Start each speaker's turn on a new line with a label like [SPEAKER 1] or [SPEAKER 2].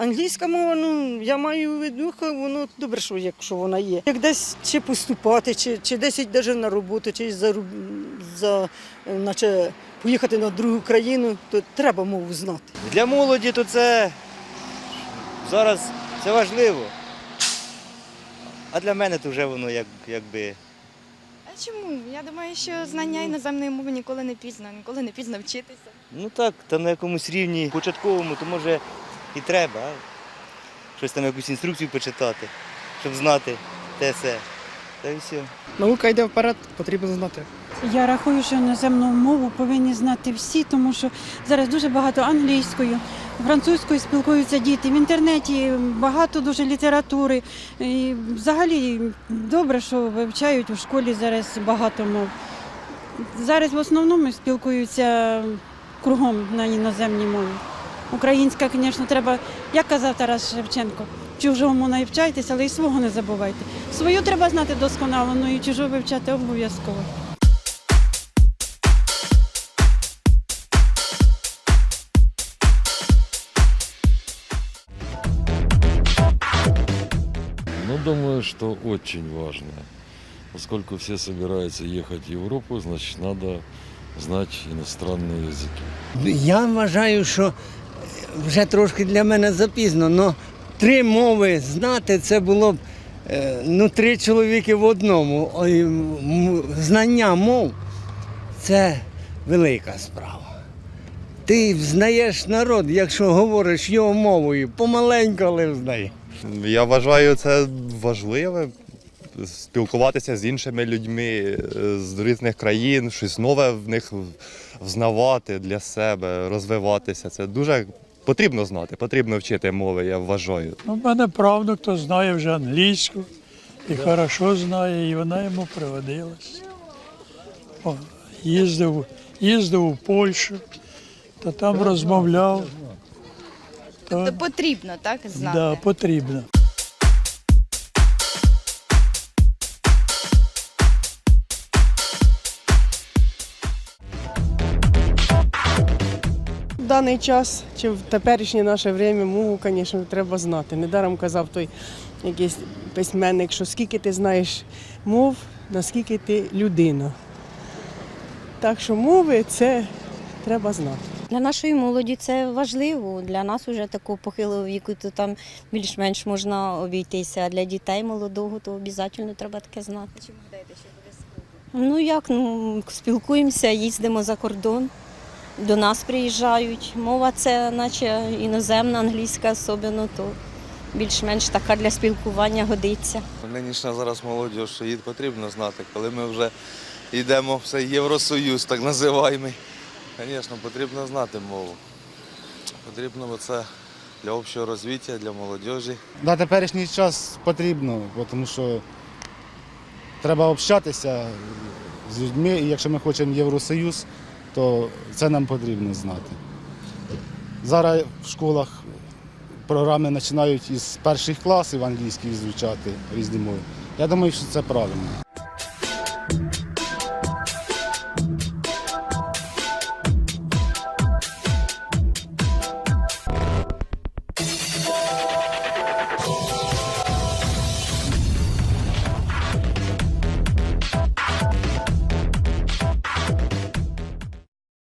[SPEAKER 1] Англійська мова, ну я маю в виду, воно добре, що якщо вона є. Як десь чи поступати, чи, чи десь йти на роботу, чи за, за е, наче поїхати на другу країну, то треба мову знати.
[SPEAKER 2] Для молоді то це зараз це важливо. А для мене то вже воно як, якби.
[SPEAKER 3] А чому? Я думаю, що знання іноземної мови ніколи не пізно, ніколи не пізно вчитися.
[SPEAKER 2] Ну так, там на якомусь рівні початковому, то може і треба. Щось там якусь інструкцію почитати, щоб знати те все. Та й все.
[SPEAKER 4] Наука йде вперед, потрібно знати.
[SPEAKER 5] Я рахую, що іноземну мову повинні знати всі, тому що зараз дуже багато англійською, французькою спілкуються діти. В інтернеті багато дуже літератури. І взагалі добре, що вивчають у школі зараз багато мов. Зараз в основному спілкуються кругом на іноземній мові. Українська, звісно, треба, як казав Тарас Шевченко, чужому навчайтесь, але і свого не забувайте. Свою треба знати досконало, ну і чужу вивчати обов'язково.
[SPEAKER 6] Ну, думаю, что очень важно. Поскольку все собираются ехать в Европу, значит, надо знать иностранные языки.
[SPEAKER 7] Я вважаю, що вже трошки для мене запізно, але три мови знати це було б е, ну, три чоловіки в одному. Знання мов це велика справа. Ти взнаєш народ, якщо говориш його мовою, помаленьку, але взнаєш.
[SPEAKER 8] Я вважаю це важливе спілкуватися з іншими людьми е, з різних країн, щось нове в них взнавати для себе, розвиватися. Це дуже потрібно знати, потрібно вчити мови, я вважаю.
[SPEAKER 9] У мене правнук, хто знає вже англійську і хорошо знає, і вона йому пригодилась. О, їздив, їздив у Польщу, та там розмовляв.
[SPEAKER 3] Тобто потрібно так знати.
[SPEAKER 9] да, потрібно.
[SPEAKER 4] Даний час чи в теперішнє наше время мову, звісно, треба знати. Недаром казав той якийсь письменник, що скільки ти знаєш мов, наскільки ти людина. Так що мови це треба знати.
[SPEAKER 10] Для нашої молоді це важливо. Для нас вже такого похилого віку, то там більш-менш можна обійтися. А для дітей молодого то обов'язково треба таке знати.
[SPEAKER 3] Чому гадаєте, що обов'язково?
[SPEAKER 10] Ну як, ну спілкуємося, їздимо за кордон, до нас приїжджають. Мова це наче іноземна, англійська особливо, то більш-менш така для спілкування годиться.
[SPEAKER 11] Нинішня зараз молодь, що її потрібно знати, коли ми вже йдемо в цей Євросоюз, так називаємо. Звісно, потрібно знати мову. Потрібно бо це для общого розвиття, для молодіжі.
[SPEAKER 12] На теперішній час потрібно, тому що треба общатися з людьми, і якщо ми хочемо Євросоюз, то це нам потрібно знати. Зараз в школах програми починають із перших класів англійських звучати різні мови. Я думаю, що це правильно.